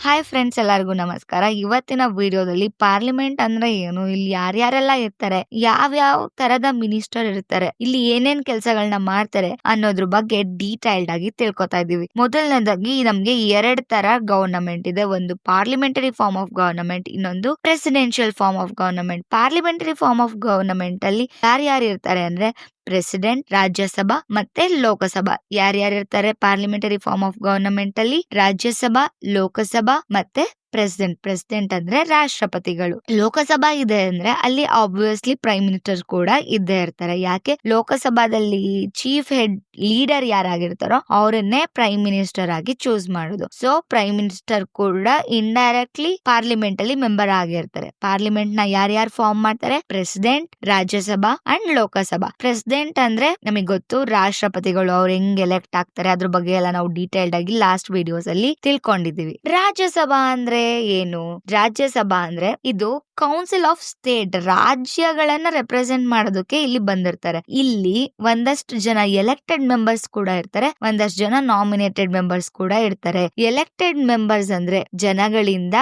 Hi friends ಎಲ್ಲರಿಗೂ ನಮಸ್ಕಾರ. ಇವತ್ತಿನ ವಿಡಿಯೋದಲ್ಲಿ ಪಾರ್ಲಿಮೆಂಟ್ ಅಂದ್ರೆ ಏನು? ಇಲ್ಲಿ ಯಾರ್ಯಾರೆಲ್ಲ ಇರ್ತಾರೆ? ಯಾವ ಯಾವ ತರದ ಮಿನಿಸ್ಟರ್ ಇರ್ತಾರೆ? ಇಲ್ಲಿ ಏನೇನ್ ಕೆಲಸಗಳನ್ನ ಮಾಡ್ತಾರೆ ಅನ್ನೋದ್ರ ಬಗ್ಗೆ ಡೀಟೈಲ್ಡ್ ಆಗಿ ತಿಳ್ಕೊತಾ ಇದೀವಿ ಮೊದಲನೇದಾಗಿ ನಮ್ಗೆ ಎರಡ್ ತರ ಗವರ್ನಮೆಂಟ್ ಇದೆ. ಒಂದು ಪಾರ್ಲಿಮೆಂಟರಿ ಫಾರ್ಮ್ ಆಫ್ ಗವರ್ನಮೆಂಟ್ ಇನ್ನೊಂದು presidential form of government parliamentary form of government ಅಲ್ಲಿ ಯಾರ್ಯಾರು ಇರ್ತಾರೆ ಅಂದ್ರೆ ಪ್ರೆಸಿಡೆಂಟ್ ರಾಜ್ಯಸಭಾ ಮತ್ತೆ ಲೋಕಸಭಾ ಯಾರ್ಯಾರಿರ್ತಾರೆ ಪಾರ್ಲಿಮೆಂಟರಿ ಫಾರ್ಮ್ ಆಫ್ ಗವರ್ನಮೆಂಟ್ ಅಲ್ಲಿ ರಾಜ್ಯಸಭಾ ಲೋಕಸಭಾ ಮತ್ತೆ ಪ್ರೆಸಿಡೆಂಟ್ ಪ್ರೆಸಿಡೆಂಟ್ ಅಂದ್ರೆ ರಾಷ್ಟ್ರಪತಿಗಳು. ಲೋಕಸಭಾ ಇದೆ ಅಂದ್ರೆ ಅಲ್ಲಿ ಆಬ್ವಿಯಸ್ಲಿ ಪ್ರೈಮ್ ಮಿನಿಸ್ಟರ್ ಕೂಡ ಇದ್ದೇ ಇರ್ತಾರೆ. ಯಾಕೆ? ಲೋಕಸಭಾದಲ್ಲಿ ಚೀಫ್ ಹೆಡ್ ಲೀಡರ್ ಯಾರಾಗಿರ್ತಾರೋ ಅವರನ್ನೇ ಪ್ರೈಮ್ ಮಿನಿಸ್ಟರ್ ಆಗಿ ಚೂಸ್ ಮಾಡೋದು. ಸೊ ಪ್ರೈಮ್ ಮಿನಿಸ್ಟರ್ ಕೂಡ ಇಂಡೈರೆಕ್ಟ್ಲಿ ಪಾರ್ಲಿಮೆಂಟ್ ಅಲ್ಲಿ ಮೆಂಬರ್ ಆಗಿರ್ತಾರೆ. ಪಾರ್ಲಿಮೆಂಟ್ನ ಯಾರ್ಯಾರು ಫಾರ್ಮ್ ಮಾಡ್ತಾರೆ? President Rajya Sabha and Lok Sabha. President ಅಂದ್ರೆ ನಮಗೆ ಗೊತ್ತು ರಾಷ್ಟ್ರಪತಿಗಳು ಅವ್ರು ಹೆಂಗ್ ಎಲೆಕ್ಟ್ ಆಗ್ತಾರೆ. ಅದ್ರ ಬಗ್ಗೆ ಎಲ್ಲ ನಾವು ಡೀಟೇಲ್ಡ್ ಆಗಿ ಲಾಸ್ಟ್ ವಿಡಿಯೋಸ್ ಅಲ್ಲಿ ತಿಳ್ಕೊಂಡಿದೀವಿ ರಾಜ್ಯಸಭಾ ಅಂದ್ರೆ ಏನು? ರಾಜ್ಯಸಭಾ ಅಂದ್ರೆ ಇದು ಕೌನ್ಸಿಲ್ ಆಫ್ ಸ್ಟೇಟ್ ರಾಜ್ಯಗಳನ್ನ ರೆಪ್ರೆಸೆಂಟ್ ಮಾಡೋದಕ್ಕೆ ಇಲ್ಲಿ ಬಂದಿರ್ತಾರೆ. ಇಲ್ಲಿ ಒಂದಷ್ಟು ಜನ ಎಲೆಕ್ಟೆಡ್ ಮೆಂಬರ್ಸ್ ಕೂಡ ಇರ್ತಾರೆ, ಒಂದಷ್ಟು ಜನ ನಾಮಿನೇಟೆಡ್ ಮೆಂಬರ್ಸ್ ಕೂಡ ಇರ್ತಾರೆ. ಎಲೆಕ್ಟೆಡ್ ಮೆಂಬರ್ಸ್ ಅಂದ್ರೆ ಜನಗಳಿಂದ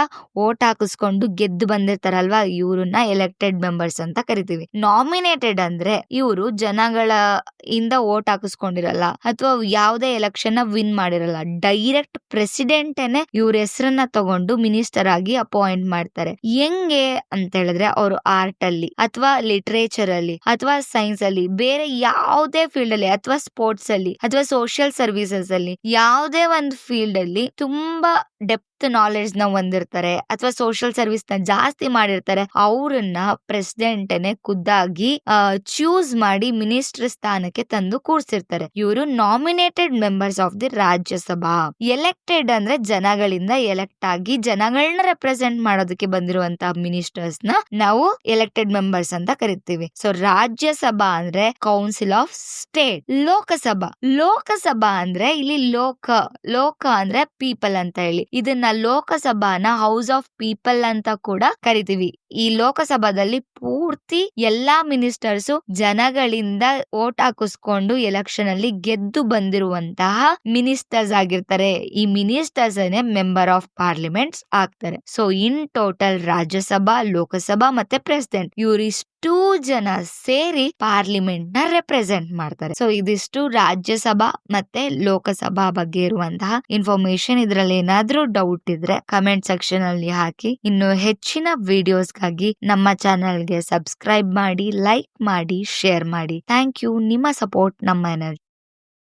ಓಟ್ ಹಾಕಿಸ್ಕೊಂಡು ಗೆದ್ದು ಬಂದಿರ್ತಾರಲ್ವಾ? ಇವ್ರನ್ನ ಎಲೆಕ್ಟೆಡ್ ಮೆಂಬರ್ಸ್ ಅಂತ ಕರಿತೀವಿ. ನಾಮಿನೇಟೆಡ್ ಅಂದ್ರೆ ಇವರು ಜನಗಳ ಇಂದ ಓಟ್ ಹಾಕಿಸ್ಕೊಂಡಿರಲ್ಲ, ಅಥವಾ ಯಾವುದೇ ಎಲೆಕ್ಷನ್ ವಿನ್ ಮಾಡಿರಲ್ಲ. ಡೈರೆಕ್ಟ್ ಪ್ರೆಸಿಡೆಂಟ್ ಇವ್ರ ಹೆಸರನ್ನ ತಗೊಂಡು ಮಿನಿಸ್ಟರ್ ಆಗಿ ಅಪಾಯಿಂಟ್ ಮಾಡ್ತಾರೆ. ಹೆಂಗೆ ಅಂತ ಹೇಳಿದ್ರೆ ಅವರು ಆರ್ಟ್ ಅಲ್ಲಿ ಅಥವಾ ಲಿಟ್ರೇಚರ್ ಅಲ್ಲಿ ಅಥವಾ ಸೈನ್ಸ್ ಅಲ್ಲಿ ಬೇರೆ ಯಾವುದೇ ಫೀಲ್ಡ್ ಅಲ್ಲಿ ಅಥವಾ ಸ್ಪೋರ್ಟ್ಸ್ ಅಲ್ಲಿ ಅಥವಾ ಸೋಷಿಯಲ್ ಸರ್ವಿಸಸ್ ಅಲ್ಲಿ ಯಾವುದೇ ಒಂದು ಫೀಲ್ಡ್ ಅಲ್ಲಿ ತುಂಬಾ ಡೆಪ್ತ್ ನಾಲೆಡ್ಜ್ನ ಹೊಂದಿರ್ತಾರೆ ಅಥವಾ ಸೋಷಿಯಲ್ ಸರ್ವಿಸ್ನ ಜಾಸ್ತಿ ಮಾಡಿರ್ತಾರೆ, ಅವ್ರನ್ನ ಪ್ರೆಸಿಡೆಂಟ್ ಖುದ್ದಾಗಿ ಚೂಸ್ ಮಾಡಿ ಮಿನಿಸ್ಟರ್ ಸ್ಥಾನಕ್ಕೆ ತಂದು ಕೂರ್ಸಿರ್ತಾರೆ. ಇವರು nominated members of the Rajya Sabha. Elected ಅಂದ್ರೆ ಜನಗಳಿಂದ ಎಲೆಕ್ಟ್ ಆಗಿ ಜನಗಳನ್ನ ರೆಪ್ರೆಸೆಂಟ್ ಮಾಡೋದಕ್ಕೆ ಬಂದಿರುವಂತಹ ಮಿನಿಸ್ಟರ್ಸ್ನ ನಾವು ಎಲೆಕ್ಟೆಡ್ ಮೆಂಬರ್ಸ್ ಅಂತ ಕರಿತೀವಿ. ಸೊ, ರಾಜ್ಯಸಭಾ ಅಂದ್ರೆ council of state, Lok Sabha. Lok Sabha ಅಂದ್ರೆ ಇಲ್ಲಿ ಲೋಕ ಲೋಕ ಅಂದ್ರೆ ಪೀಪಲ್ ಅಂತ ಹೇಳಿ. ಇದನ್ನ ಲೋಕಸಭಾನ ಹೌಸ್ ಆಫ್ ಪೀಪಲ್ ಅಂತ ಕೂಡ ಕರಿತೀವಿ. ಈ ಲೋಕಸಭಾದಲ್ಲಿ ಪೂರ್ತಿ ಎಲ್ಲಾ ಮಿನಿಸ್ಟರ್ಸ್ ಜನಗಳಿಂದ ಓಟ್ ಹಾಕಿಸ್ಕೊಂಡು ಎಲೆಕ್ಷನ್ ಅಲ್ಲಿ ಗೆದ್ದು ಬಂದಿರುವಂತಹ ಮಿನಿಸ್ಟರ್ಸ್ ಆಗಿರ್ತಾರೆ. ಈ ಮಿನಿಸ್ಟರ್ಸ್ ಮೆಂಬರ್ ಆಫ್ ಪಾರ್ಲಿಮೆಂಟ್ಸ್ ಆಗ್ತಾರೆ. So, in total Rajya Sabha, Lok Sabha ಮತ್ತೆ ಪ್ರೆಸಿಡೆಂಟ್ ಇವರಿಷ್ಟು ಜನ ಸೇರಿ ಪಾರ್ಲಿಮೆಂಟ್ನ ರೆಪ್ರೆಸೆಂಟ್ ಮಾಡ್ತಾರೆ. ಸೊ, ಇದಿಷ್ಟು ರಾಜ್ಯಸಭಾ ಮತ್ತೆ ಲೋಕಸಭಾ ಬಗ್ಗೆ ಇರುವಂತಹ ಇನ್ಫಾರ್ಮೇಶನ್ ಇದ್ರಲ್ಲಿ ಏನಾದ್ರೂ ಡೌಟ್ ಇದ್ರೆ ಕಮೆಂಟ್ ಸೆಕ್ಷನ್ ಅಲ್ಲಿ ಹಾಕಿ. ಇನ್ನು ಹೆಚ್ಚಿನ ವಿಡಿಯೋಸ್ಗಾಗಿ ನಮ್ಮ ಚಾನೆಲ್ಗೆ ಸಬ್ಸ್ಕ್ರೈಬ್ ಮಾಡಿ, ಲೈಕ್ ಮಾಡಿ, ಶೇರ್ ಮಾಡಿ. Thank you. ನಿಮ್ಮ ಸಪೋರ್ಟ್ ನಮ್ಮ ಎನರ್ಜಿ.